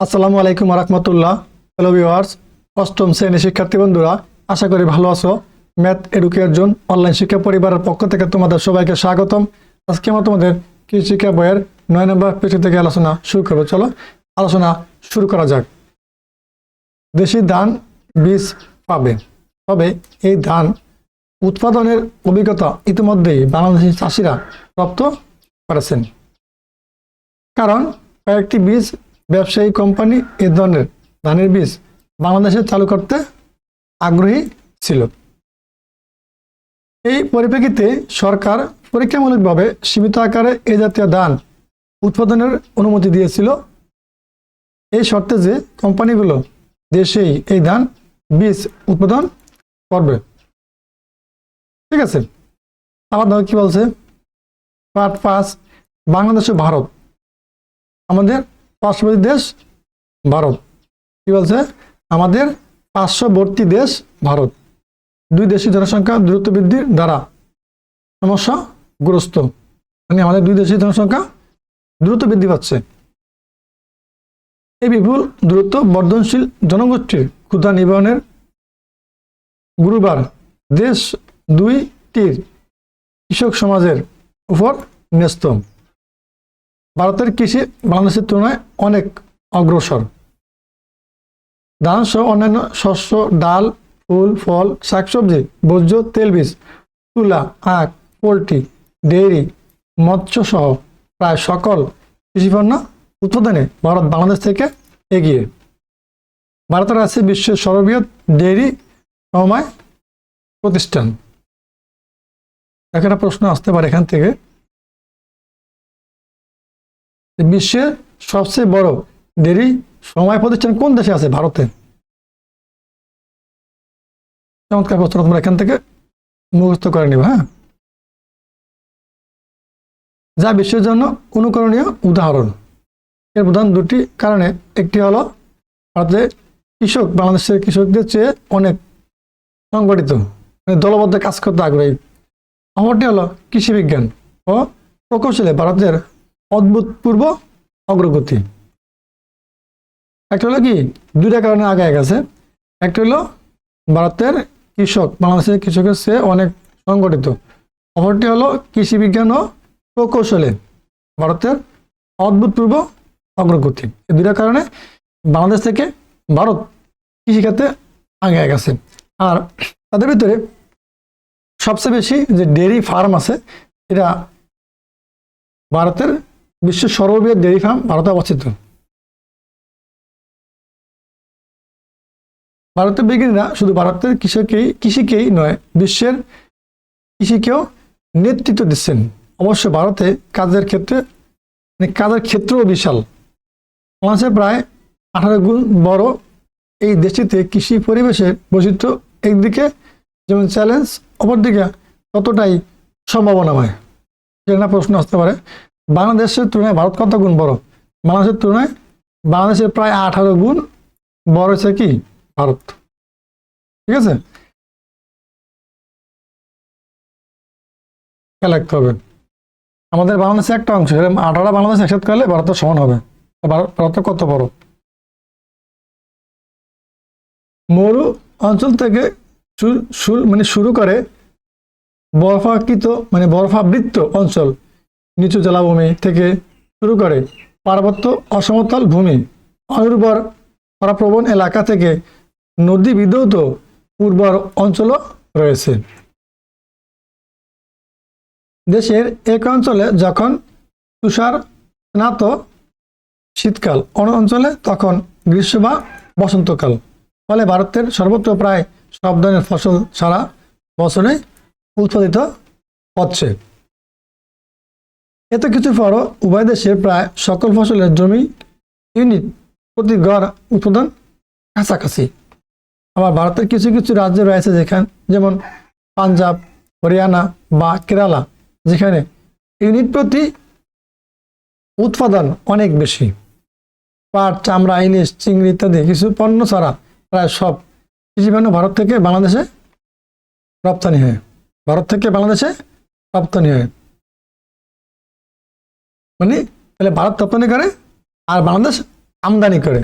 আসসালামু আলাইকুম রহমতুল্লাহ hello viewers অষ্টম শ্রেণি শিক্ষার্থী বন্ধুরা, আশা করি ভালো আছো। ম্যাথ এডুকেশন অনলাইন শিক্ষা পরিবারের পক্ষ থেকে তোমাদের সবাইকে স্বাগতম। আজকে আমরা তোমাদের কৃষি শিক্ষা বইয়ের নয় নম্বর পেছন থেকে আলোচনা শুরু করব। চলো, আলোচনা শুরু করা যাক। দেশি ধান বীজ পাবে। তবে এই ধান উৎপাদনের অভিজ্ঞতা ইতিমধ্যেই বাংলাদেশি চাষিরা প্রাপ্ত করেছেন। কারণ কয়েকটি বীজ ব্যবসায়ী কোম্পানি এ ধরনের ধানের বীজ বাংলাদেশে চালু করতে আগ্রহী ছিল। এই পরিপ্রেক্ষিতে সরকার পরীক্ষামূলকভাবে সীমিত আকারে এ জাতীয় ধান উৎপাদনের অনুমতি দিয়েছিল। এই শর্তে যে কোম্পানিগুলো দেশেই এই ধান বীজ উৎপাদন করবে। ঠিক আছে আবার দেখো কি বলছে? পার্ট পাঁচ, বাংলাদেশ ও ভারত, আমাদের পার্শ্ববর্তী দেশ, ভারত। কি বলছে? আমাদের পার্শ্ববর্তী দেশ, ভারত। দুই দেশের জনসংখ্যা দ্রুত বৃদ্ধির দ্বারা সমস্যাগ্রস্ত। মানে আমাদের দুই দেশের জনসংখ্যা দ্রুত বৃদ্ধি পাচ্ছে। এই বিপুল দ্রুত বর্ধনশীল জনগোষ্ঠীর ক্ষুধা নিবারণের গুরুবার দেশ দুইটির কৃষক সমাজের উপর ন্যস্ত। ভারতের কৃষি বাংলাদেশের তুলনায় অনেক অগ্রসর। ধান সহ অন্যান্য শস্য, ডাল, ফুল, ফল, শাকসবজি ভোজ্য তেলবীজ তুলা, আখ, পোলট্রি ডেয়ারি মৎস্য সহ প্রায় সকল কৃষিপণ্য উৎপাদনে ভারত বাংলাদেশ থেকে এগিয়ে। ভারতের আছে বিশ্বের সর্ববৃহৎ ডেয়ারি সময় প্রতিষ্ঠান। একটা প্রশ্ন আসতে পারে এখান থেকে। বিশ্বের সবচেয়ে বড় ডেরি সময় প্রতিষ্ঠান কোন দেশে আছে? ভারতে। চমৎকার প্রশ্ন তোমরা এখান থেকে মুখস্থ করে নিবে হ্যাঁ? যা বিশ্বের জন্য অনুকরণীয় উদাহরণ। এর প্রধান দুটি কারণে। একটি হলো, ভারতে কৃষক, বাংলাদেশের কৃষকদের চেয়ে অনেক সংগঠিত মানে দলবদ্ধ কাজ করতে আগ্রহী। অপরটি হলো কৃষি বিজ্ঞান ও প্রকৌশলে ভারতের অদ্ভুতপূর্ব অগ্রগতি। একটা হলো কি? দুইটা কারণে আগে গেছে। একটা হলো ভারতের কৃষক, বাংলাদেশের কৃষকের চেয়ে অনেক সংগঠিত। অপরটি হলো কৃষি বিজ্ঞান ও প্রকৌশলে ভারতের অদ্ভুতপূর্ব অগ্রগতি। এই দুইটা কারণে বাংলাদেশ থেকে ভারত কৃষিখাতে আগে গেছে। আর তাদের ভিতরে সবচেয়ে বেশি যে ডেয়ারি ফার্ম আছে, এটা ভারতের বিশ্বের সর্ববৃহৎ ডেয়ারি ফার্ম ভারতে অবস্থিত। ভারতের বিজ্ঞানীরা শুধু ভারতের কৃষকেই, কৃষিকেই নয়, বিশ্বের কৃষিকেও নেতৃত্ব দিচ্ছেন। অবশ্য ভারতে কাজের ক্ষেত্রে মানে কাজের ক্ষেত্রও বিশাল। বাংলাদেশে প্রায় আঠারো গুণ বড় এই দেশটিতে কৃষি পরিবেশের বৈচিত্র্য একদিকে যেমন চ্যালেঞ্জ, অপরদিকে ততটাই সম্ভাবনাময়। সেখানে প্রশ্ন আসতে পারে বাংলাদেশের তুলনায় ভারত কত গুণ বড়? বাংলাদেশের তুলনায় বাংলাদেশের প্রায় আঠারো গুণ বড় হচ্ছে কি? ভারত। ঠিক আছে? হবে। আমাদের বাংলাদেশে একটা অংশ আঠারো বাংলাদেশ একসাথে করলে ভারতের সমান হবে। ভারত কত বড়? মরু অঞ্চল থেকে মানে শুরু করে বরফাকৃত মানে বরফাবৃত্ত অঞ্চল। নিচু জলাভূমি থেকে শুরু করে পার্বত্য অসমতল ভূমি অনুর্বর খরাপ্রবণ এলাকা থেকে নদী বিধৌত উর্বর অঞ্চলও রয়েছে। দেশের এক অঞ্চলে যখন তুষার স্নাত শীতকাল, অন্য অঞ্চলে তখন গ্রীষ্ম বা বসন্তকাল। ফলে ভারতের সর্বত্র প্রায় সব ধরনের ফসল সারা বছরে উৎপাদিত হচ্ছে। এত কিছু পরও উভয় দেশের প্রায় সকল ফসলের জমি, ইউনিট প্রতি গড় উৎপাদন কাছাকাছি। আবার ভারতের কিছু কিছু রাজ্য রয়েছে যেখানে, যেমন পাঞ্জাব, হরিয়ানা বা কেরালা, যেখানে ইউনিট প্রতি উৎপাদন অনেক বেশি। পাট, চামড়া, ইলিশ, চিংড়ি ইত্যাদি কিছু পণ্য ছাড়া প্রায় সব কৃষি পণ্য ভারত থেকে বাংলাদেশে রপ্তানি হয়। ভারত থেকে বাংলাদেশে রপ্তানি হয়। মানে তাহলে ভারত রপ্তানি করে আর বাংলাদেশ আমদানি করে।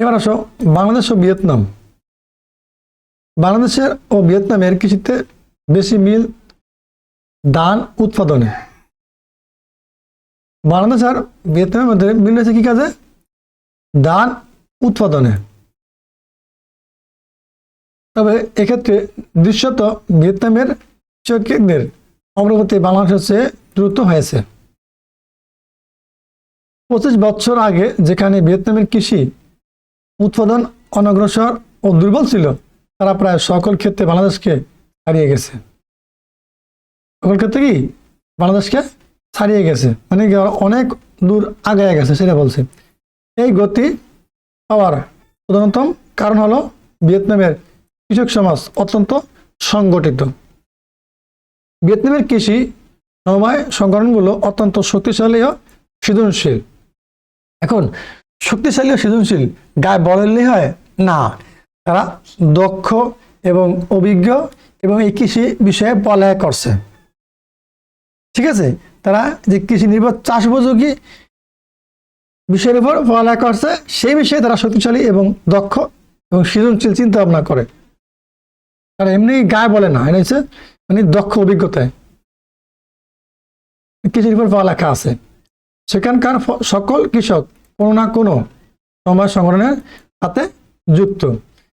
এবার আসো, বাংলাদেশ ও ভিয়েতনাম। বাংলাদেশের ও ভিয়েতনামের কৃষিতে বেশি মিল ধান উৎপাদনে। বাংলাদেশ আর ভিয়েতনামের মধ্যে মিল রয়েছে কি কাজে? ধান উৎপাদনে। তবে এক্ষেত্রে দৃশ্যত ভিয়েতনামের কৃষকদের অগ্রগতি বাংলাদেশের চেয়ে দ্রুত হয়েছে। পঁচিশ বছর আগে যেখানে ভিয়েতনামের কৃষি উৎপাদন অনগ্রসর ও দুর্বল ছিল, তারা প্রায় সকল ক্ষেত্রে বাংলাদেশকে হারিয়ে গেছে। সকল ক্ষেত্রে কি? বাংলাদেশকে ছাড়িয়ে গেছে। মানে অনেক দূর আগে গেছে, সেটা বলছে। এই গতি পাওয়ার প্রধানতম কারণ হলো ভিয়েতনামের কৃষক সমাজ অত্যন্ত সংগঠিত। ভিয়েতনামের কৃষি সমবায় সংগঠনগুলো অত্যন্ত শক্তিশালী ও সৃজনশীল। এখন, শক্তিশালী ও সৃজনশীল গায়ে বলেনলেই হয়? না। তারা দক্ষ এবং অভিজ্ঞ এবং এই কৃষি বিষয়ে পলায় করছে। ঠিক আছে? তারা যে কৃষি নির্ভর চাষ উপযোগী বিষয়ের উপর পড়ালেখা করছে, সেই বিষয়ে তারা শক্তিশালী এবং দক্ষ এবং সৃজনশীল চিন্তা ভাবনা করে। তারা এমনি গায়ে বলে না এটা হচ্ছে মানে দক্ষ অভিজ্ঞতায়। কৃষির উপর পড়ালেখা আছে। সেখানকার সকল কৃষক কোনো না কোনো সমবায় সংগঠনের সাথে যুক্ত।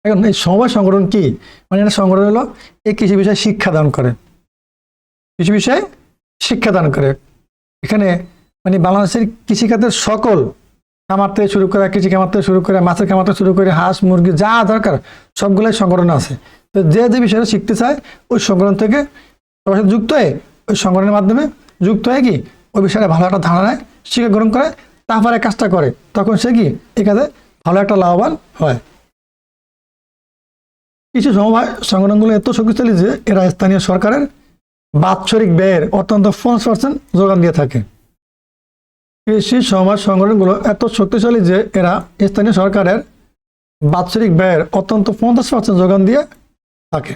এখন এই সমবায় সংগঠন কি? মানে এটা সংগঠন হলো এই কৃষি বিষয়ে শিক্ষা দান করে। কৃষি বিষয়ে শিক্ষা দান করে। এখানে মানে বাংলাদেশের কৃষিখাতের সকল খামার থেকে শুরু করে কৃষি খামার থেকে শুরু করে মাছের খামার থেকে শুরু করে হাঁস, মুরগি যা দরকার সবগুলাই সংগঠন আছে। তো যে যে বিষয়টা শিখতে চায়, ওই সংগঠন থেকে সবার সাথে যুক্ত হয়ে ওই সংগঠনের মাধ্যমে যুক্ত হয়ে কি ওই বিষয়ে ভালো একটা ধারণা নেয়, শিক্ষা গ্রহণ করে, তারপরে কাজটা করে, তখন সে কি এই কাজে ভালো একটা লাভবান হয়। কিছু সমবায় সংগঠনগুলো এত শক্তিশালী যে এরা স্থানীয় সরকারের বাৎসরিক ব্যয়ের অত্যন্ত পঞ্চাশ পার্সেন্ট যোগান দিয়ে থাকে। কৃষি সমাজ সংগঠনগুলো এত শক্তিশালী যে এরা স্থানীয় সরকারের বাৎসরিক ব্যয়ের অত্যন্ত পঞ্চাশ পার্সেন্ট যোগান দিয়ে থাকে।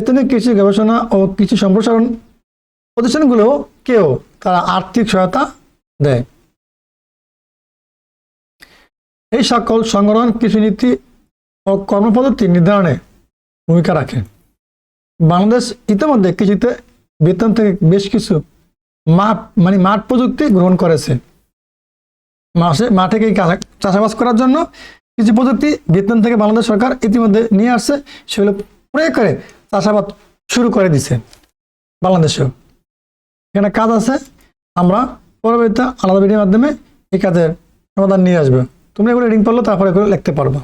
স্থানীয় কৃষি গবেষণা ও কৃষি সম্প্রসারণ প্রতিষ্ঠানগুলো কেউ তারা আর্থিক সহায়তা দেয়। এই সকল সংগঠন কৃষিনীতি ও কর্মপদ্ধতি নির্ধারণে ভূমিকা রাখে। বাংলাদেশ ইতিমধ্যে কৃষিতে বেতন থেকে বেশ কিছু মাঠ মানে মাঠ প্রযুক্তি গ্রহণ করেছে। মাসে, মাঠে কাজা- করার জন্য কিছু প্রযুক্তি ভিয়েতনাম থেকে বাংলাদেশ সরকার ইতিমধ্যে নিয়ে আসছে, সেগুলো প্রয়োগ করে চাষাবাদ শুরু করে দিছে বাংলাদেশেও। এখানে কাজ আছে, আমরা পরবর্তীতে আলাদা ভিডিওর মাধ্যমে এই কাজের সমাধান নিয়ে আসবে। তুমি এগুলো রিডিং পড়ল তারপরে এগুলো লিখতে পারব।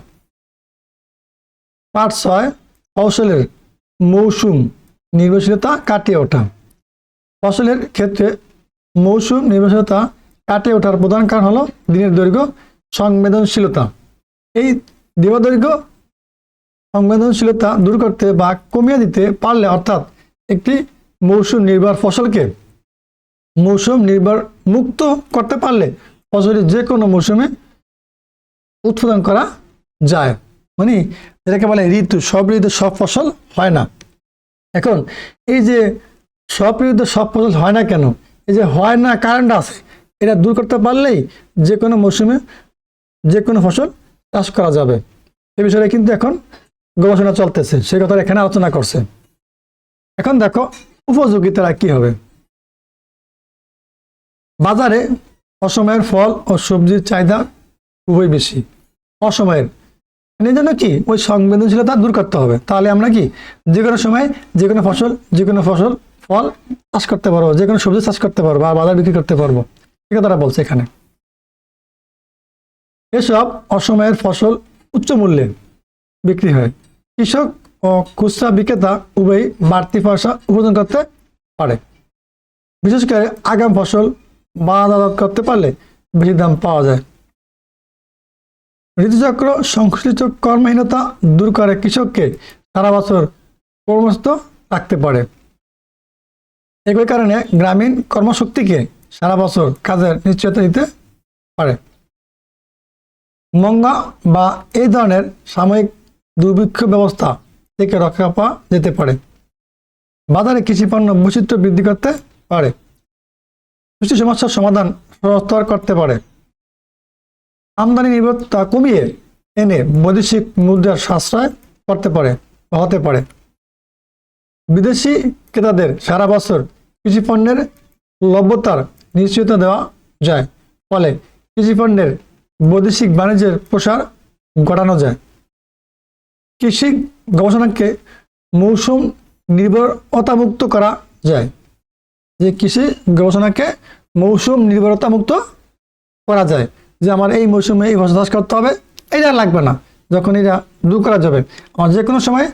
পার্ট ছয়, ফসলের মৌসুম নির্ভরশীলতা কাটিয়ে ওঠা। ফসলের ক্ষেত্রে মৌসুম নির্ভরশীলতা কাটিয়ে ওঠার প্রধান কারণ হলো দিনের দৈর্ঘ্য, সংবেদনশীলতা। এই দৈর্ঘ্য সংবেদনশীলতা দূর করতে বা কমিয়ে দিতে পারলে অর্থাৎ একটি মৌসুম নির্ভর ফসলকে মৌসুম নির্ভর মুক্ত করতে পারলে ফসলের যে কোনো মৌসুমে উৎপাদন করা যায়। মানে যেটাকে বলে ঋতু সব ঋতু সব ফসল হয় না। এখন এই যে সব ঋতুতে সব ফসল হয় না কেন? এই যে হয় না কারণটা আছে, এটা দূর করতে পারলেই যে কোনো মৌসুমে যে কোনো ফসল চাষ করা যাবে। এ বিষয়ে কিন্তু এখন গবেষণা চলতেছে, সে কথা এখানে আলোচনা করছে। এখন দেখো উপযোগিতারা কি হবে? বাজারে অসময়ের ফল ও সবজির চাহিদা খুবই বেশি। অসময়ের। এই জন্য কি? ওই সংবেদনশীলতা দূর করতে হবে। তাহলে আমরা কি? যে কোনো সময় যে কোনো ফসল, যে কোনো ফসল, ফল চাষ করতে পারব, যে কোনো সবজি চাষ করতে পারব, আর বাজার বিক্রি করতে পারব। এটা তারা বলছে এখানে। এসব অসময়ের ফসল উচ্চ মূল্যে বিক্রি হয়। কৃষক ও খুচরা বিক্রেতা উভয়ই বাড়তি পয়সা উপার্জন করতে পারে। বিশেষ করে আগাম ফসল বাজারজাত করতে পারলে বেশি দাম পাওয়া যায়। ঋতুচক্র সংশ্লিষ্ট কর্মহীনতা দূর করে কৃষককে সারা বছর কর্মস্থ রাখতে পারে। একই কারণে গ্রামীণ কর্মশক্তিকে সারা বছর কাজের নিশ্চয়তা দিতে পারে। মঙ্গা বা এই ধরনের সাময়িক দুর্ভিক্ষ ব্যবস্থা থেকে রক্ষা পাওয়া যেতে পারে। বাজারে কৃষি পণ্য বৈচিত্র্য বৃদ্ধি করতে পারে। সৃষ্টি সমস্যার সমাধান সহজতর করতে পারে। আমদানি নির্ভরতা কমিয়ে এনে বৈদেশিক মুদ্রার সাশ্রয় করতে পারে, হতে পারে। বিদেশি ক্রেতাদের সারা বছর কৃষি পণ্যের লভ্যতার নিশ্চয়তা দেওয়া যায়। ফলে কৃষি পণ্যের বৈদেশিক বাণিজ্যের প্রসার ঘটানো যায়। কৃষি গবেষণাকে মৌসুম নির্ভরতামুক্ত করা যায়। যে কৃষি গবেষণাকে মৌসুম নির্ভরতামুক্ত করা যায়। যে আমার এই মৌসুমে এই ফসল চাষ করতে হবে, এটা লাগবে না। যখন এটা দূর করা যাবে, আমার যে কোনো সময়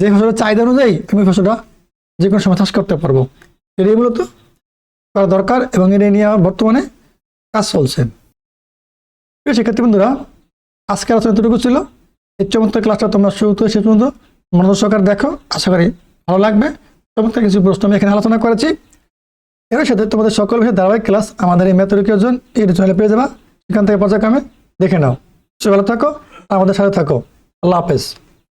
যে ফসলের চাহিদা অনুযায়ী আমি ফসলটা যে কোনো সময় চাষ করতে পারব। এটাই মূলত করা দরকার এবং এটা নিয়ে আমার বর্তমানে কাজ চলছে। প্রিয় শিক্ষার্থী বন্ধুরা, আজকের আলোচনা এতটুকু ছিল। এই চমৎকার ক্লাসটা তোমরা শুরু করে শেষ পর্যন্ত মনোযোগ সহকারে দেখো, আশা করি ভালো লাগবে। চমৎকার কিছু প্রশ্ন আমি এখানে আলোচনা করেছি। এর সাথে তোমাদের সকল বিষয়ে ধারাবাহিক ক্লাস আমাদের এই মেথরিক ওজন এই চ্যানেলে পেয়ে যাবা। সেখান থেকে পর্যায়ক্রমে দেখে নাও। সে ভালো থাকো, আমাদের সাথে থাকো। আল্লাহ হাফেজ।